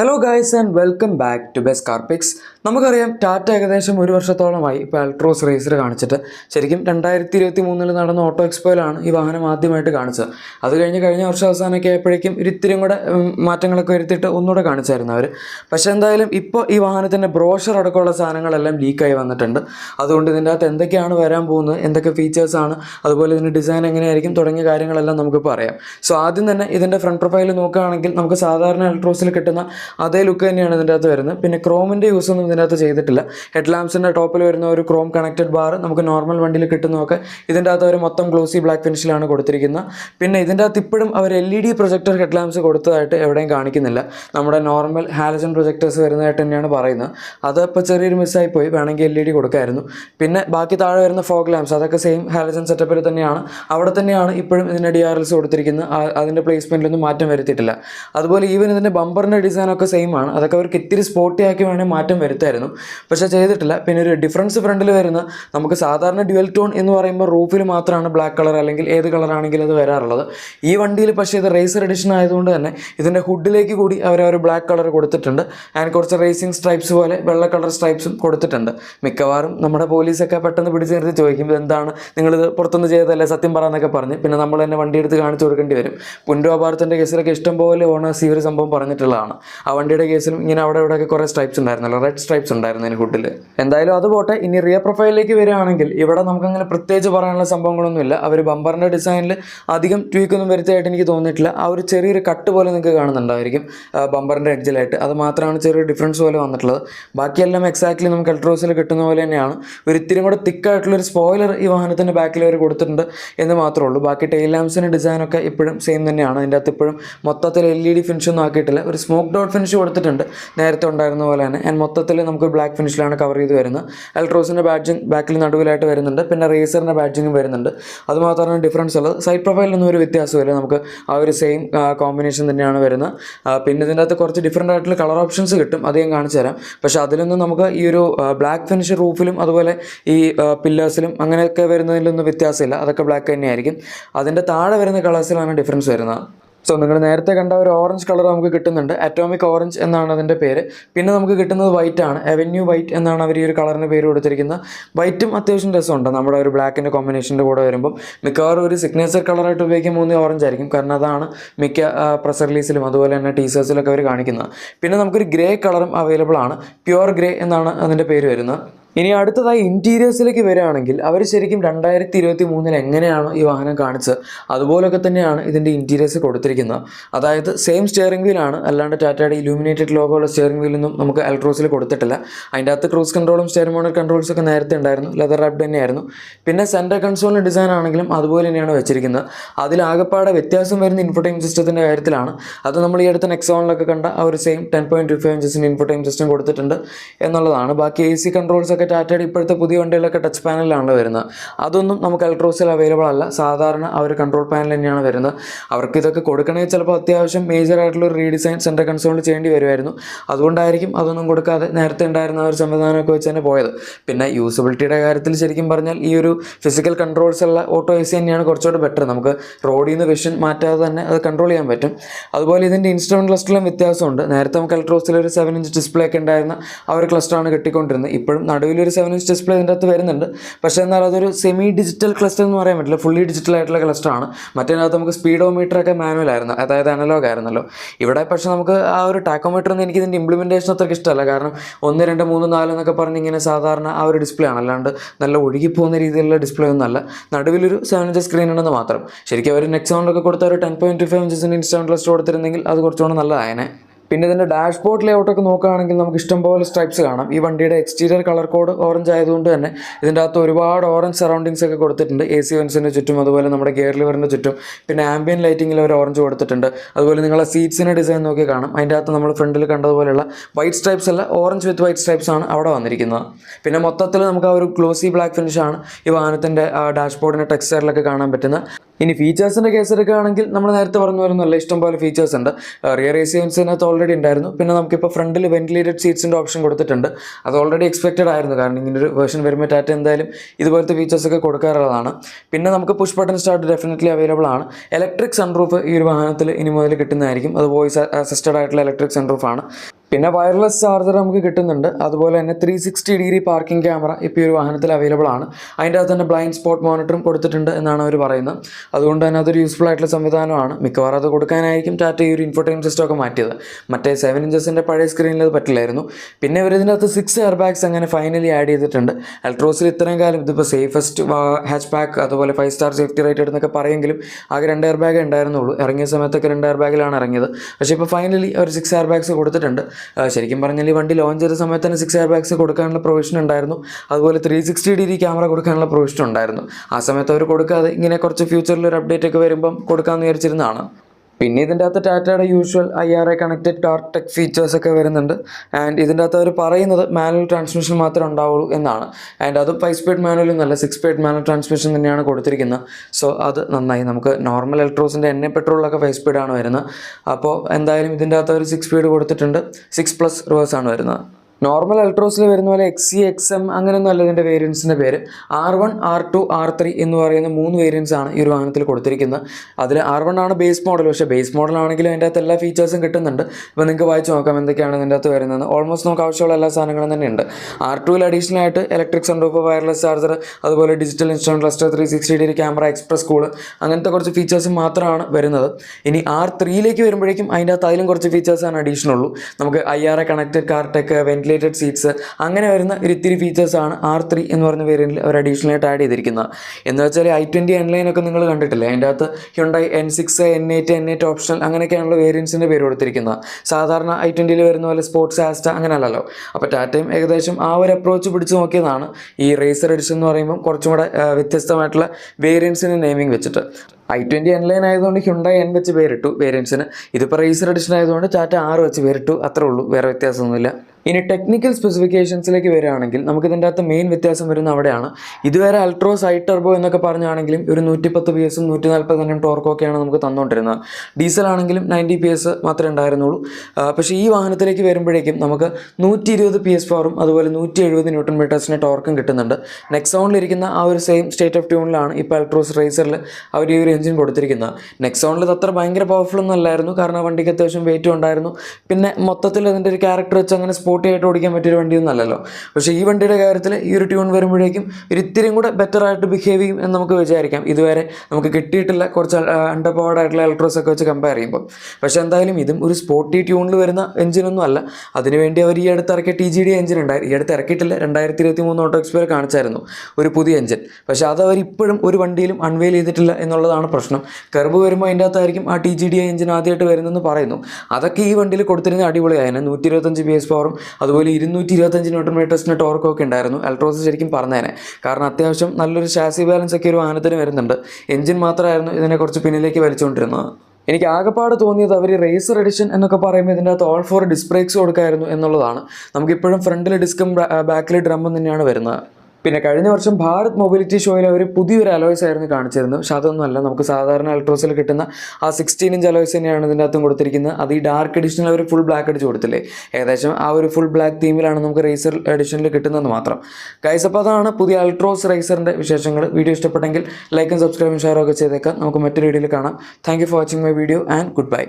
Hello guys and welcome back to best car picks നമുക്കറിയാം ടാറ്റ ഏകദേശം ഒരു വർഷത്തോളമായി ഇപ്പോൾ അൾട്രോസ് റേസർ കാണിച്ചിട്ട്. ശരിക്കും രണ്ടായിരത്തി ഇരുപത്തി മൂന്നിൽ നടന്ന ഓട്ടോ എക്സ്പോയിലാണ് ഈ വാഹനം ആദ്യമായിട്ട് കാണിച്ചത്. അത് കഴിഞ്ഞ് കഴിഞ്ഞ വർഷം അവസാനമൊക്കെ ആയപ്പോഴേക്കും ഒരു ഇത്തിരിയും കൂടെ മാറ്റങ്ങളൊക്കെ വരുത്തിയിട്ട് ഒന്നുകൂടെ കാണിച്ചായിരുന്നു അവർ പക്ഷേ എന്തായാലും ഇപ്പോൾ ഈ വാഹനത്തിന്റെ ബ്രോഷർ അടക്കമുള്ള സാധനങ്ങളെല്ലാം ലീക്കായി വന്നിട്ടുണ്ട്. അതുകൊണ്ട് ഇതിന്റെ അകത്ത് എന്തൊക്കെയാണ് വരാൻ പോകുന്നത് എന്തൊക്കെ ഫീച്ചേഴ്സാണ് അതുപോലെ ഇതിന്റെ ഡിസൈൻ എങ്ങനെയായിരിക്കും തുടങ്ങിയ കാര്യങ്ങളെല്ലാം നമുക്ക് പറയാം സോ ആദ്യം തന്നെ ഇതിന്റെ ഫ്രണ്ട് പ്രൊഫൈൽ നോക്കുകയാണെങ്കിൽ നമുക്ക് സാധാരണ അൾട്രോസിൽ കിട്ടുന്ന അതേ ലുക്ക് തന്നെയാണ് ഇതിന്റെ അകത്ത് വരുന്നത്. പിന്നെ ക്രോമിന്റെ യൂസ് ഒന്നും ഇതിന്റെ അകത്ത് ചെയ്തിട്ടില്ല. ഹെഡ് ടോപ്പിൽ വരുന്ന ഒരു ക്രോം കണക്റ്റഡ് ബാർ നമുക്ക് നോർമൽ വണ്ടിയിൽ കിട്ടുന്നതൊക്കെ ഇതിന്റെ അകത്ത് അവർ മൊത്തം ഗ്ലോസി ബ്ലാക്ക് ഫിനിഷിലാണ് കൊടുത്തിരിക്കുന്നത്. പിന്നെ ഇതിന്റെ അകത്ത് ഇപ്പോഴും അവർ L E D projector head കൊടുത്തതായിട്ട് എവിടെയും കാണിക്കുന്നില്ല. നമ്മുടെ നോർമൽ ഹാലജൻ പ്രൊജക്ടേഴ്സ് വരുന്നതായിട്ട് തന്നെയാണ് പറയുന്നത്. അത് ഇപ്പോൾ ചെറിയൊരു മിസ്സായി പോയി. വേണമെങ്കിൽ എൽ ഇ ഡി കൊടുക്കായിരുന്നു. പിന്നെ ബാക്കി താഴെ വരുന്ന ഫോഗ് ലാംസ് അതൊക്കെ സെയിം ഹാലജൻ സെറ്റപ്പിൽ തന്നെയാണ്. അവിടെ തന്നെയാണ് ഇപ്പോഴും ഇതിന്റെ ഡി ആർ എൽസ് കൊടുത്തിരിക്കുന്നത്. അതിന്റെ പ്ലേസ്മെന്റിലൊന്നും മാറ്റം വരുത്തിയിട്ടില്ല. അതുപോലെ ഈവൻ ഇതിന്റെ ബമ്പറിന്റെ ഡിസൈനൊക്കെ സെയിം ആണ്. അതൊക്കെ അവർക്ക് ഇത്തിരി സ്പോട്ടി ആക്കി വേണമെങ്കിൽ മാറ്റം വരുത്തായിരുന്നു. പക്ഷെ ചെയ്തിട്ടില്ല. പിന്നെ ഒരു ഡിഫറൻസ് ഫ്രണ്ടിൽ വരുന്ന നമുക്ക് സാധാരണ ഡ്യുവൽ ടോൺ എന്ന് പറയുമ്പോൾ റൂഫിൽ മാത്രമാണ് ബ്ലാക്ക് കളർ അല്ലെങ്കിൽ ഏത് കളറാണെങ്കിലും അത് വരാറുള്ളത്. ഈ വണ്ടിയിൽ പക്ഷേ ഇത് റേസർ എഡിഷൻ ആയതുകൊണ്ട് തന്നെ ഇതിന്റെ ഹുഡിലേക്ക് കൂടി അവർ ഒരു ബ്ലാക്ക് കളർ കൊടുത്തിട്ടുണ്ട്. ആൻഡ് കുറച്ച് റേസിംഗ് സ്ട്രൈപ്സ് പോലെ വെള്ള കളർ സ്ട്രൈപ്സും കൊടുത്തിട്ടുണ്ട്. മിക്കവാറും നമ്മുടെ പോലീസൊക്കെ പെട്ടെന്ന് പിടിച്ചു നിർത്തി ചോദിക്കും "ഇത് എന്താണ് നിങ്ങളിത് പുറത്തുനിന്ന് ചെയ്തതല്ലേ? സത്യം പറയാന്നൊക്കെ പറഞ്ഞ് പിന്നെ നമ്മൾ തന്നെ വണ്ടി എടുത്ത് കാണിച്ചു കൊടുക്കേണ്ടി വരും. പുൻഡോ കേസിലൊക്കെ കേസിലൊക്കെ ഇഷ്ടംപോലെ ഓണേഴ്സ് ഈ ഒരു സംഭവം പറഞ്ഞിട്ടുള്ളതാണ്. ആ വണ്ടിയുടെ കേസിലും ഇങ്ങനെ അവിടെ ഇവിടെയൊക്കെ കുറേ സ്ട്രൈപ്സ് ഉണ്ടായിരുന്നല്ലോ. റെഡ് സ്ട്രൈപ്സ് ഉണ്ടായിരുന്നു അതിന് ഹുഡിൽ എന്തായാലും അത് പോട്ടെ. ഇനി റിയർ പ്രൊഫൈലിലേക്ക് വരികയാണെങ്കിൽ ഇവിടെ നമുക്കങ്ങനെ പ്രത്യേകിച്ച് പറയാനുള്ള സംഭവങ്ങളൊന്നുമില്ല. അവർ ബമ്പറിന്റെ ഡിസൈനിൽ അധികം ട്വീക്കൊന്നും വരുത്തിയായിട്ട് എനിക്ക് തോന്നിയിട്ടില്ല. ആ ഒരു ചെറിയൊരു കട്ട് പോലെ നിങ്ങൾക്ക് കാണുന്നുണ്ടായിരിക്കും ബമ്പറിന്റെ എഡ്ജിലായിട്ട് അത് മാത്രമാണ് ചെറിയൊരു ഡിഫറൻസ് പോലെ വന്നിട്ടുള്ളത്. ബാക്കിയെല്ലാം എക്സാക്ട്ലി നമുക്ക് എൽട്രോസിൽ കിട്ടുന്ന പോലെ തന്നെയാണ്. ഒരു ഇത്തിരി കൂടെ തിക്കായിട്ടുള്ളൊരു സ്പോയിലർ ഈ വാഹനത്തിന്റെ ബാക്കിൽ അവർ കൊടുത്തിട്ടുണ്ട് എന്ന് മാത്രമേ ഉള്ളൂ. ബാക്കി ടെയിൽ ലാംസിന്റെ ഡിസൈനൊക്കെ ഇപ്പോഴും സെയിം തന്നെയാണ്. അതിന്റെ അകത്ത് ഇപ്പോഴും മൊത്തത്തിൽ എൽ ഇ ഡി ഫിനിഷൊന്നും ആക്കിയിട്ടില്ല. ഒരു സ്മോക്ക് ഡോട്ട് ഫിനിഷ് കൊടുത്തിട്ടുണ്ട്. നേരത്തെ ഉണ്ടായിരുന്ന പോലെ തന്നെ ആൻഡ് മൊത്തത്തിൽ നമുക്ക് ബ്ലാക്ക് ഫിനിഷിലാണ് കവർ ചെയ്ത് വരുന്നത്. എൽട്രോസിന്റെ ബാഡ്ജിങ് ബാക്കിൽ നടുവിലായിട്ട് വരുന്നുണ്ട്. പിന്നെ റേസറിന്റെ ബാഡ്ജിങ്ങും വരുന്നുണ്ട്. അതുമാത്രമാണ് ഡിഫറൻസ് ഉള്ളത്. സൈഡ് പ്രൊഫൈലൊന്നും ഒരു വ്യത്യാസമില്ല നമുക്ക് ആ ഒരു സെയിം കോമ്പിനേഷൻ തന്നെയാണ് വരുന്നത്. പിന്നെ ഇതിന്റെ അകത്ത് കുറച്ച് ഡിഫറെന്റ് ആയിട്ടുള്ള കളർ ഓപ്ഷൻസ് കിട്ടും. അത് ഞാൻ കാണിച്ചു തരാം. പക്ഷേ അതിലൊന്നും നമുക്ക് ഈ ഒരു ബ്ലാക്ക് ഫിനിഷ് റൂഫിലും അതുപോലെ ഈ പില്ലേഴ്സിലും അങ്ങനെയൊക്കെ വരുന്നതിലൊന്നും വ്യത്യാസമില്ല. അതൊക്കെ ബ്ലാക്ക് തന്നെയായിരിക്കും. അതിന്റെ താഴെ വരുന്ന കളേഴ്സിലാണ് ഡിഫറൻസ് വരുന്നത്. സോ നിങ്ങൾ നേരത്തെ കണ്ട ഒരു ഓറഞ്ച് കളർ നമുക്ക് കിട്ടുന്നുണ്ട്. അറ്റോമിക് ഓറഞ്ച് എന്നാണ് അതിന്റെ പേര്. പിന്നെ നമുക്ക് കിട്ടുന്നത് വൈറ്റ് ആണ്. അവന്യൂ വൈറ്റ് എന്നാണ് അവർ ഈ ഒരു കളറിന് പേര് കൊടുത്തിരിക്കുന്നത്. വൈറ്റും അത്യാവശ്യം രസമുണ്ട്. നമ്മുടെ ഒരു ബ്ലാക്കിന്റെ കോമ്പിനേഷന്റെ കൂടെ വരുമ്പം. മിക്കവാറും ഒരു സിഗ്നേച്ചർ കളറായിട്ട് ഉപയോഗിക്കാൻ പോകുന്ന ഓറഞ്ച് ആയിരിക്കും. കാരണം അതാണ് മിക്ക പ്രസ് റിലീസിലും അതുപോലെ തന്നെ ടീസേഴ്സിലൊക്കെ അവർ കാണിക്കുന്നത്. പിന്നെ നമുക്കൊരു ഗ്രേ കളറും അവൈലബിൾ ആണ്. പ്യുവർ ഗ്രേ എന്നാണ് അതിന്റെ പേര് വരുന്നത്. ഇനി അടുത്തതായി ഇന്റീരിയേഴ്സിലേക്ക് വരികയാണെങ്കിൽ അവർ ശരിക്കും രണ്ടായിരത്തി ഇരുപത്തി മൂന്നിൽ എങ്ങനെയാണ് ഈ വാഹനം കാണിച്ചത്? അതുപോലൊക്കെ തന്നെയാണ് ഇതിന്റെ ഇന്റീരിയേഴ്സ് കൊടുത്തിരിക്കുന്നത്. അതായത് സെയിം സ്റ്റിയറിംഗ് വീലാണ് അല്ലാണ്ട് ടാറ്റയുടെ ഇലൂമിനേറ്റഡ് ലോഗോ ഉള്ള സ്റ്റിയറിംഗ് വീലൊന്നും നമുക്ക് അൽട്രോസിൽ കൊടുത്തിട്ടില്ല. അതിന്റെ അകത്ത് ക്രൂസ് കൺട്രോളും സ്റ്റിയറിംഗ് മോണർ കൺട്രോൾസ് ഒക്കെ നേരത്തെ ഉണ്ടായിരുന്നു. ലെതർ റാപ്പ് തന്നെയായിരുന്നു. പിന്നെ സെന്റർ കൺസോളിന്റെ ഡിസൈൻ ആണെങ്കിലും അതുപോലെ തന്നെയാണ് വെച്ചിരിക്കുന്നത്. അതിലാകപ്പാടെ വ്യത്യാസം വരുന്ന ഇൻഫോടൈം സിസ്റ്റത്തിന്റെ കാര്യത്തിലാണ്. അത് നമ്മൾ ഈ അടുത്ത നെക്സോണിലൊക്കെ കണ്ട ആ ഒരു same ten point two five ഇഞ്ചസിന്റെ infotainment system കൊടുത്തിട്ടുണ്ട് എന്നുള്ളതാണ്. ബാക്കി എ സി കൺട്രോൾസ് ഒക്കെ ടാറ്റയുടെ ഇപ്പോഴത്തെ പുതിയ വണ്ടികളൊക്കെ ടച്ച് പാനലിലാണ് വരുന്നത്. അതൊന്നും നമുക്ക് അൾട്രോസിൽ അവൈലബിൾ അല്ല. സാധാരണ അവർ കൺട്രോൾ പാനൽ തന്നെയാണ് വരുന്നത്. അവർക്ക് ഇതൊക്കെ കൊടുക്കണമെങ്കിൽ ചിലപ്പോൾ അത്യാവശ്യം മേജർ ആയിട്ടുള്ള ഒരു റീഡിസൈൻ സെന്റർ കൺസോൾ ചെയ്യേണ്ടി വരുമായിരുന്നു. അതുകൊണ്ടായിരിക്കും അതൊന്നും കൊടുക്കാതെ നേരത്തെ ഉണ്ടായിരുന്ന ഒരു സംവിധാനമൊക്കെ വെച്ച് തന്നെ പോയത്. പിന്നെ യൂസബിലിറ്റിയുടെ കാര്യത്തിൽ ശരിക്കും പറഞ്ഞാൽ ഈ ഒരു ഫിസിക്കൽ കൺട്രോൾസ് ഉള്ള ഓട്ടോ എ സി തന്നെയാണ് കുറച്ചുകൂടെ ബെറ്റർ നമുക്ക് റോഡിൽ നിന്ന് വിഷൻ മാറ്റാതെ തന്നെ അത് കൺട്രോൾ ചെയ്യാൻ പറ്റും. അതുപോലെ ഇതിന്റെ ഇൻസ്ട്രുമെന്റ് ക്ലസ്റ്ററിലും വ്യത്യാസമുണ്ട്. നേരത്തെ നമുക്ക് അൾട്രോസിൽ ഒരു സെവൻ ഇഞ്ച് ഡിസ്പ്ലേ ഒക്കെ ഉണ്ടായിരുന്ന ആ ഒരു ക്ലസ്റ്ററാണ് കിട്ടിക്കൊണ്ടിരുന്നത്. ഇപ്പോഴും നടുവിലൊരു സെവൻ ഇഞ്ച് ഡിസ്പ്ലേ ഇതിന്റെ അകത്ത് വരുന്നുണ്ട്. പക്ഷേ എന്നാൽ അതൊരു സെമി ഡിജിറ്റൽ ക്ലസ്റ്റർ എന്ന് പറയാൻ പറ്റില്ല. ഫുള്ളി ഡിജിറ്റൽ ആയിട്ടുള്ള ക്ലസ്റ്ററാണ് മറ്റേതിനകത്ത് നമുക്ക് സ്പീഡോമീറ്റർ ഒക്കെ മാനുവൽ ആയിരുന്നു. അതായത് അനലോഗ് ആയിരുന്നല്ലോ. ഇവിടെ പക്ഷേ നമുക്ക് ആ ഒരു ടാക്കോമീറ്റർ ഒന്നും എനിക്ക് ഇതിന്റെ ഇംപ്ലിമെന്റേഷൻ അത്ര ഇഷ്ടമല്ല. കാരണം ഒന്ന് രണ്ട് മൂന്ന് നാല് എന്നൊക്കെ പറഞ്ഞ് ഇങ്ങനെ സാധാരണ ആ ഒരു ഡിസ്പ്ലേ ആണ്. അല്ലാണ്ട് നല്ല ഒഴുകി പോകുന്ന രീതിയിലുള്ള ഡിസ്പ്ലേ ഒന്നും അല്ല. നടുവിലൊരു സെവൻ ഇഞ്ച് സ്ക്രീൻ ഉണ്ടെന്ന് മാത്രം. ശരിക്കും അവർ നെക്സോണിലൊക്കെ കൊടുത്ത ഒരു ടെൻ പോയിന്റ് ഫൈവ് ഇഞ്ചസിന്റെ ഇൻസ്റ്റാന്റ് ക്ലസ്റ്റർ കൊടുത്തിരുന്നെങ്കിൽ അത് കുറച്ചുകൂടെ നല്ലതായനെ. പിന്നെ ഇതിന്റെ ഡാഷ്ബോർഡ് ലേഔട്ടൊക്കെ നോക്കുകയാണെങ്കിൽ നമുക്ക് ഇഷ്ടംപോലെ സ്ട്രൈപ്സ് കാണാം. ഈ വണ്ടിയുടെ എക്സ്റ്റീരിയർ കളർ കോഡ് ഓറഞ്ച് ആയതുകൊണ്ട് തന്നെ ഇതിന്റെ അകത്ത് ഒരുപാട് ഓറഞ്ച് സറൗണ്ടിങ്സ് ഒക്കെ കൊടുത്തിട്ടുണ്ട്. എ സി വെൻസിന്റെ ചുറ്റും അതുപോലെ നമ്മുടെ ഗിയർ ലിവറിന്റെ ചുറ്റും പിന്നെ ആംബിയൻ ലൈറ്റിങ്ങിൽ ഒരു ഓറഞ്ച് കൊടുത്തിട്ടുണ്ട്. അതുപോലെ നിങ്ങളെ സീറ്റ്സിന്റെ ഡിസൈൻ നോക്കി കാണാം. അതിന്റെ അകത്ത് നമ്മൾ ഫ്രണ്ടിൽ കണ്ടതുപോലെയുള്ള വൈറ്റ് സ്ട്രൈപ്സ് അല്ല ഓറഞ്ച് വിത്ത് വൈറ്റ് സ്ട്രൈപ്സ് ആണ് അവിടെ വന്നിരിക്കുന്നത്. പിന്നെ മൊത്തത്തിൽ നമുക്ക് ആ ഒരു ഗ്ലോസി ബ്ലാക്ക് ഫിനിഷ് ആണ് ഈ വാഹനത്തിന്റെ ഡാഷ്ബോർഡിന്റെ ടെക്സ്ചറിലൊക്കെ കാണാൻ പറ്റുന്നത്. ഇനി ഫീച്ചേഴ്സിന്റെ കേസ് എടുക്കുകയാണെങ്കിൽ നമ്മൾ നേരത്തെ പറഞ്ഞു വരുന്ന നല്ല ഇഷ്ടംപോലെ ഫീച്ചേഴ്സ് ഉണ്ട്. റിയർ എ സി അതിനകത്ത് ഓൾറെഡി ഉണ്ടായിരുന്നു. പിന്നെ നമുക്കിപ്പോൾ ഫ്രണ്ടിൽ വെന്റിലേറ്റഡ് സീറ്റ്സിന്റെ ഓപ്ഷൻ കൊടുത്തിട്ടുണ്ട്. അത് ഓൾറെഡി എക്സ്പെക്റ്റഡ് ആയിരുന്നു. കാരണം ഇങ്ങനൊരു വേർഷൻ വരുമ്പോൾ ടാറ്റ എന്തായാലും ഇതുപോലത്തെ ഫീച്ചേഴ്സ് ഒക്കെ കൊടുക്കാറുള്ളതാണ്. പിന്നെ നമുക്ക് push button start definitely available ആണ്. ഇലക്ട്രിക് സൺറൂഫ് ഈ ഒരു വാഹനത്തിൽ ഇനി മുതൽ കിട്ടുന്നതായിരിക്കും. അത് വോയിസ് അസിസ്റ്റഡ് ആയിട്ടുള്ള ഇലക്ട്രിക് സൺറൂഫ് ആണ്. പിന്നെ വയർലെസ് ചാർജർ നമുക്ക് കിട്ടുന്നുണ്ട്. അതുപോലെ തന്നെ three sixty degree parking camera ഇപ്പോൾ ഈ ഒരു വാഹനത്തിൽ അവൈലബിൾ ആണ്. അതിന്റെ അകത്ത് തന്നെ ബ്ലൈൻഡ് സ്പോട്ട് മോണിറ്ററും കൊടുത്തിട്ടുണ്ട് എന്നാണ് അവർ പറയുന്നത്. അതുകൊണ്ട് തന്നെ അതൊരു യൂസ്ഫുൾ ആയിട്ടുള്ള സംവിധാനമാണ്. മിക്കവാറും അത് കൊടുക്കാനായിരിക്കും ടാറ്റ ഈ ഒരു ഇൻഫോർട്ടൈം സിസ്റ്റം ഒക്കെ മാറ്റിയത്. മറ്റേ സെവൻ ഇഞ്ചസിന്റെ പഴയ സ്ക്രീനിൽ അത് പറ്റില്ലായിരുന്നു. പിന്നെ ഇവർ ഇതിനകത്ത് സിക്സ് എയർ ബാഗ്സ് അങ്ങനെ ഫൈനലി ആഡ് ചെയ്തിട്ടുണ്ട്. അൾട്രോസിൽ ഇത്രയും കാലം ഇതിപ്പോൾ സേഫസ്റ്റ് ഹാച്ച് പാക്ക് അതുപോലെ ഫൈവ് സ്റ്റാർ സേഫ്റ്റി റേറ്റഡ് എന്നൊക്കെ പറയുമെങ്കിലും ആകെ രണ്ട് എയർ ബാഗ് ഉണ്ടായിരുന്നുള്ളൂ. ഇറങ്ങിയ സമയത്തൊക്കെ രണ്ട് എയർ ബാഗിലാണ് ഇറങ്ങിയത്. പക്ഷേ ഇപ്പോൾ ഫൈനലി അവർ സിക്സ് എയർ ബാഗ്സ് കൊടുത്തിട്ടുണ്ട്. ശരിക്കും പറഞ്ഞാൽ ഈ വണ്ടി ലോഞ്ച് ചെയ്ത സമയത്ത് തന്നെ സിക്സ് എയർ ബാഗ്സ് കൊടുക്കാനുള്ള പ്രൊവിഷൻ ഉണ്ടായിരുന്നു. അതുപോലെ ത്രീ സിക്സ്റ്റി ഡിഗ്രി ക്യാമറ കൊടുക്കാനുള്ള പ്രൊവിഷൻ ഉണ്ടായിരുന്നു. ആ സമയത്ത് അവർ കൊടുക്കാതെ ഇങ്ങനെ കുറച്ച് ഫ്യൂച്ചറിൽ ഒരു അപ്ഡേറ്റ് ഒക്കെ വരുമ്പം കൊടുക്കാമെന്ന് വിചാരിച്ചിരുന്നതാണ്. പിന്നെ ഇതിന്റെ അകത്ത് ടാറ്റയുടെ usual I R I connected car tech features ഒക്കെ വരുന്നുണ്ട്. ആൻഡ് ഇതിന്റെ അകത്ത് അവർ പറയുന്നത് മാനുവൽ ട്രാൻസ്മിഷൻ മാത്രമേ ഉണ്ടാവുള്ളൂ എന്നാണ്. ആൻഡ് അത് ഫൈവ് സ്പീഡ് മാനുവലും നല്ല സിക്സ് സ്പീഡ് മാനുവൽ ട്രാൻസ്മിഷൻ തന്നെയാണ് കൊടുത്തിരിക്കുന്നത്. സോ അത് നന്നായി. നമുക്ക് നോർമൽ ഇലക്ട്രോസിന്റെ എണ്ണ പെട്രോളിലൊക്കെ ഫൈവ് സ്പീഡാണ് വരുന്നത്. അപ്പോൾ എന്തായാലും ഇതിന്റെ അകത്ത് ഒരു സിക്സ് സ്പീഡ് കൊടുത്തിട്ടുണ്ട്. സിക്സ് പ്ലസ് റിവേഴ്സ് ആണ് വരുന്നത്. നോർമൽ അൾട്രോസിൽ വരുന്ന പോലെ എക്സ് സി എക്സ് എം അങ്ങനെയൊന്നും അല്ല ഇതിന്റെ വേരിയൻസിന്റെ പേര്. R one R two R three എന്ന് പറയുന്ന മൂന്ന് വേരിയൻസ് ആണ് ഈ ഒരു വാഹനത്തിൽ കൊടുത്തിരിക്കുന്നത്. അതിൽ ആർ വൺ ആണ് ബേസ് മോഡൽ പക്ഷേ ബേസ് മോഡൽ ആണെങ്കിലും അതിന്റെ അകത്ത് എല്ലാ ഫീച്ചേഴ്സും കിട്ടുന്നുണ്ട്. അപ്പോൾ നിങ്ങൾക്ക് വായിച്ച് നോക്കാം എന്തൊക്കെയാണ് ഇതിന്റെ അകത്ത് വരുന്നത്. ഓൾമോസ്റ്റ് നമുക്ക് ആവശ്യമുള്ള എല്ലാ സാധനങ്ങളും തന്നെയുണ്ട് ആർ ടുവിൽ അഡീഷണൽ ആയിട്ട് ഇലക്ട്രിക് സൺറൂഫ് വയർലെസ് ചാർജർ അതുപോലെ digital instrument cluster three sixty degree camera express cool അങ്ങനത്തെ കുറച്ച് ഫീച്ചേഴ്സ് മാത്രമാണ് വരുന്നത്. ഇനി ആർ ത്രീയിലേക്ക് വരുമ്പോഴേക്കും അതിന്റെ അകത്ത് അതിലും കുറച്ച് ഫീച്ചേഴ്സാണ് അഡീഷണൽ ഉള്ളൂ. നമുക്ക് I R A connected car tech ventilated seats അങ്ങനെ വരുന്ന ഒരു ഇത്തിരി ഫീച്ചേഴ്സാണ് ആർ ത്രീ എന്ന് പറഞ്ഞ വേരിയന്റിൽ അവർ അഡീഷണൽ ആയിട്ട് ആഡ് ചെയ്തിരിക്കുന്നത്. എന്ന് വെച്ചാൽ ഐ ട്വന്റി ഒക്കെ നിങ്ങൾ കണ്ടിട്ടില്ലേ? അതിന്റെ അകത്ത് Hyundai N six N eight N eight optional അങ്ങനെയൊക്കെയാണല്ലോ വേരിയൻസിന്റെ പേര് കൊടുത്തിരിക്കുന്നത്. സാധാരണ ഐ ട്വന്റിയിൽ വരുന്ന പോലെ സ്പോർട്സ് ആസ്റ്റ അങ്ങനെ അല്ലല്ലോ. അപ്പോൾ ടാറ്റയും ഏകദേശം ആ ഒരു അപ്രോച്ച് പിടിച്ച് നോക്കിയതാണ് ഈ റേസർ എഡിഷൻ എന്ന് പറയുമ്പോൾ കുറച്ചും കൂടെ വ്യത്യസ്തമായിട്ടുള്ള വേരിയൻസിന് നെയിമിംഗ് വെച്ചിട്ട്. ഐ ട്വന്റി എൻ ലൈൻ ആയതുകൊണ്ട് ഹ്യുണ്ടായി എൻ വെച്ച് പേരിട്ടു വേരിയൻസിന് ഇതിപ്പോൾ റേസർ എഡിഷൻ ആയതുകൊണ്ട് ടാറ്റ ആറ് വെച്ച് പേരിട്ടു. അത്രേ ഉള്ളൂ. വേറെ വ്യത്യാസമൊന്നുമില്ല. ഇനി ടെക്നിക്കൽ സ്പെസിഫിക്കേഷൻസിലേക്ക് വരികയാണെങ്കിൽ നമുക്ക് ഇതിന്റെ അകത്ത് മെയിൻ വ്യത്യാസം വരുന്ന അവിടെയാണ്. ഇതുവരെ അൾട്രോസ് ഐ ടർബോ എന്നൊക്കെ പറഞ്ഞാണെങ്കിലും ഒരു നൂറ്റിപ്പത്ത് പി എസും നൂറ്റി നാൽപ്പത് എണ്ണം ടോർക്കൊക്കെയാണ് നമുക്ക് തന്നുകൊണ്ടിരുന്നത് ഡീസൽ ആണെങ്കിലും നയന്റി പി എസ് മാത്രമേ ഉണ്ടായിരുന്നുള്ളൂ. പക്ഷേ ഈ വാഹനത്തിലേക്ക് വരുമ്പോഴേക്കും നമുക്ക് നൂറ്റി ഇരുപത് പി എസ് പവറും അതുപോലെ നൂറ്റി എഴുപത് ന്യൂട്ടൺ മീറ്റേഴ്സിന് ടോർക്കും കിട്ടുന്നുണ്ട്. നെക്സോണിലിരിക്കുന്ന ആ ഒരു സെയിം സ്റ്റേറ്റ് ഓഫ് ട്യൂണിലാണ് ഇപ്പോൾ അൾട്രോസ് റേസറിൽ അവർ ഒരു എഞ്ചിൻ കൊടുത്തിരിക്കുന്നത് നെക്സോണിൽ അത്ര ഭയങ്കര പവർഫുൾ ഒന്നും അല്ലായിരുന്നു. കാരണം വണ്ടിക്ക് അത്യാവശ്യം വെയിറ്റും ഉണ്ടായിരുന്നു. പിന്നെ മൊത്തത്തിൽ അതിന്റെ ഒരു ക്യാരക്ടർ വെച്ച് അങ്ങനെ സ്പോർട്ടി ആയിട്ട് ഓടിക്കാൻ പറ്റിയൊരു വണ്ടിയൊന്നും അല്ലല്ലോ. പക്ഷേ ഈ വണ്ടിയുടെ കാര്യത്തിൽ ഈ ഒരു ട്യൂൺ വരുമ്പോഴേക്കും ഒരു ഇത്തിരിയും കൂടെ ബെറ്റർ ആയിട്ട് ബിഹേവ് ചെയ്യും എന്ന് നമുക്ക് വിചാരിക്കാം. ഇതുവരെ നമുക്ക് കിട്ടിയിട്ടില്ല കുറച്ച് അണ്ടർ പവർഡ് ആയിട്ടുള്ള ഇലക്ട്രോസ് ഒക്കെ വെച്ച് കമ്പയർ ചെയ്യുമ്പോൾ. പക്ഷേ എന്തായാലും ഇതും ഒരു സ്പോർട്ടി ട്യൂണിൽ വരുന്ന എഞ്ചിനൊന്നും അല്ല. അതിനുവേണ്ടി അവർ ഈ അടുത്ത് ഇറക്കിയ ടി ജി ഡി എഞ്ചിൻ ഉണ്ടായി. ഈ അടുത്ത് ഇറക്കിയിട്ടില്ല. രണ്ടായിരത്തി ഇരുപത്തി മൂന്ന് ഓട്ടോ എക്സ്പയർ കാണിച്ചായിരുന്നു ഒരു പുതിയ എഞ്ചിൻ പക്ഷേ അത് അവർ ഇപ്പോഴും ഒരു വണ്ടിയിലും അൺവെയിൽ ചെയ്തിട്ടില്ല എന്നുള്ളതാണ് പ്രശ്നം. കർബ് വരുമ്പോൾ അതിന്റെ അകത്തായിരിക്കും ആ ടി ജി ഡി എഞ്ചിൻ ആദ്യമായിട്ട് വരുന്നതെന്ന് പറയുന്നു. അതൊക്കെ ഈ വണ്ടിയിൽ കൊടുത്തിരുന്ന അടിപൊളിയായിരുന്നു നൂറ്റി ഇരുപത്തഞ്ച് ബി എസ് പവറും അതുപോലെ ഇരുന്നൂറ്റി ഇരുപത്തഞ്ച് ന്യൂട്ടൺ ടോർക്കും ഒക്കെ ഉണ്ടായിരുന്നു. അൾട്രോസ് ശരിക്കും പറഞ്ഞേനെ. കാരണം അത്യാവശ്യം നല്ലൊരു ഷാസി ബാലൻസ് ഒക്കെ ഒരു വാഹനത്തിന് വരുന്നുണ്ട്. എഞ്ചിൻ മാത്രമായിരുന്നു ഇതിനെ കുറച്ച് പിന്നിലേക്ക് വലിച്ചുകൊണ്ടിരുന്നത്. എനിക്ക് ആകെപ്പാട് തോന്നിയത് അവർ റേസർ എഡിഷൻ എന്നൊക്കെ പറയുമ്പോൾ ഇതിന്റെ അകത്ത് ഓൾ ഫോർ ഡിസ്ക് ബ്രേക്സ് കൊടുക്കായിരുന്നു എന്നുള്ളതാണ്. നമുക്കിപ്പോഴും ഫ്രണ്ടിൽ ഡിസ്കും ബാക്കിൽ ഡ്രമ്മും തന്നെയാണ് വരുന്നത്. പിന്നെ കഴിഞ്ഞ വർഷം ഭാരത് മൊബിലിറ്റി ഷോയിൽ അവർ പുതിയൊരു അലോയ്സ് ആയിരുന്നു കാണിച്ചിരുന്നത്. പക്ഷെ അതൊന്നുമല്ല നമുക്ക് സാധാരണ അൾട്രോസിൽ കിട്ടുന്ന ആ സിക്സ്റ്റീൻ ഇഞ്ച് അലോയ്സ് തന്നെയാണ് ഇതിന്റെ അകത്തും കൊടുത്തിരിക്കുന്നത്. അത് ഈ ഡാർക്ക് എഡിഷനിൽ അവർ ഫുൾ ബ്ലാക്ക് അടിച്ച് കൊടുത്തില്ലേ? ഏകദേശം ആ ഒരു ഫുൾ ബ്ലാക്ക് തീമിലാണ് നമുക്ക് റേസർ എഡിഷനിൽ കിട്ടുന്നത് മാത്രം. ഗൈസ് അപ്പോൾ അതാണ് പുതിയ അൾട്രോസ് റേസറിന്റെ വിശേഷങ്ങൾ വീഡിയോ ഇഷ്ടപ്പെട്ടെങ്കിൽ ലൈക്കും സബ്സ്ക്രൈബും ഷെയറും ഒക്കെ ചെയ്തേക്കാം. നമുക്ക് മറ്റൊരു വീഡിയോയിൽ കാണാം. Thank for watching my video and goodbye